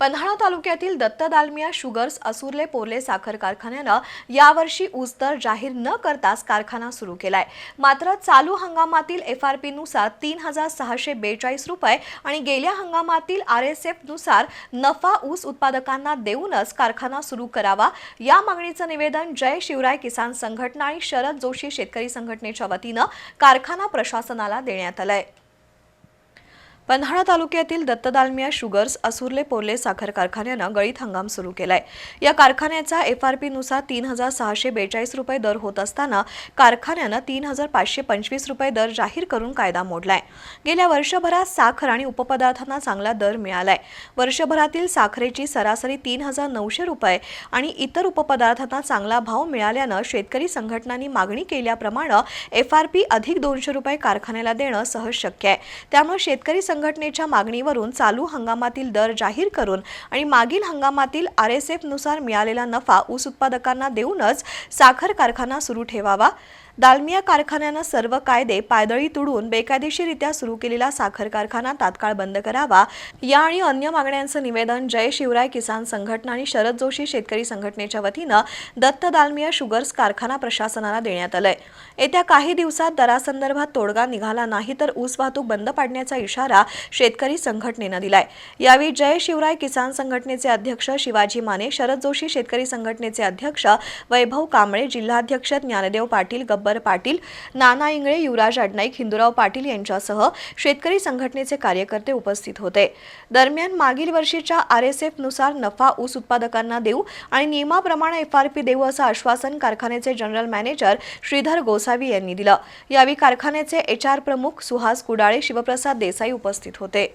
पन्हाळा तालुक्यातील दत्त दालमिया शुगर्स असुर्ले पोर्ले साखर कारखान्यानं यावर्षी ऊसदर जाहीर न करताच कारखाना सुरू केलाय. मात्र चालू हंगामातील एफ आरनुसार तीन हजार सहाशे बेचाळीस रुपये आणि गेल्या हंगामातील आर एस एफनुसार नफा ऊस उत्पादकांना देऊनच कारखाना सुरू करावा. या मागणीचं निवेदन जय शिवराय किसान संघटना आणि शरद जोशी शेतकरी संघटनेच्या वतीनं कारखाना प्रशासनाला देण्यात आलंय. पन्हाळा तालुक्यातील दत्तदालमिया शुगर्स असुर्ले पोर्ले साखर कारखान्यानं गळीत हंगाम सुरू केलाय. या कारखान्याचा एफ आरनुसार तीन हजार सहाशे बेचाळीस रुपये दर होत असताना कारखान्यानं तीन हजार पाचशे पंचवीस रुपये दर जाहीर करून कायदा मोडलाय. गेल्या वर्षभरात साखर आणि उपपदार्थांना चांगला दर मिळालाय. वर्षभरातील साखरेची सरासरी तीन हजार नऊशे रुपये आणि इतर उपपदार्थांना चांगला भाव मिळाल्यानं शेतकरी संघटनांनी मागणी केल्याप्रमाणे एफ आर पी अधिक दोनशे रुपये कारखान्याला देणं सहज शक्य आहे. त्यामुळे शेतकरी संघटनेच्या मागणीवरून चालू हंगामातील दर जाहीर करून आणि मागील हंगामातील आर एस एफनुसार मिळालेला नफा ऊस उत्पादकांना देऊनच साखर कारखाना सुरू ठेवावा. दालमिया कारखान्यानं सर्व कायदे पायदळी तुडून बेकायदेशीरित्या सुरू केलेला साखर कारखाना तात्काळ बंद करावा या आणि अन्य मागण्यांचं निवेदन जय शिवराय किसान संघटना आणि शरद जोशी शेतकरी संघटनेच्या वतीनं दत्त दालमिया शुगर्स कारखाना प्रशासनाला देण्यात आलंय. येत्या काही दिवसात दरासंदर्भात तोडगा निघाला नाही तर ऊस वाहतूक बंद पाडण्याचा इशारा शेतकरी संघटनेनं दिलाय. यावेळी जय शिवराय किसान संघटनेचे अध्यक्ष शिवाजी माने शरद जोशी शेतकरी संघटनेचे अध्यक्ष वैभव कांबळे जिल्हाध्यक्ष ज्ञानदेव पाटील गब्बर पाटील नाना इंगळे युवराज अडनाईक हिंदुराव पाटील यांच्यासह शेतकरी संघटनेचे कार्यकर्ते उपस्थित होते. दरम्यान मागील वर्षीच्या आर एस एफनुसार नफा ऊस उत्पादकांना देऊ आणि नियमाप्रमाणे एफ आर पी देऊ असं आश्वासन कारखान्याचे जनरल मॅनेजर श्रीधर गोसावी यांनी दिलं. यावेळी कारखान्याचे एच आर प्रमुख सुहास कुडाळे शिवप्रसाद देसाई उपस्थित होते.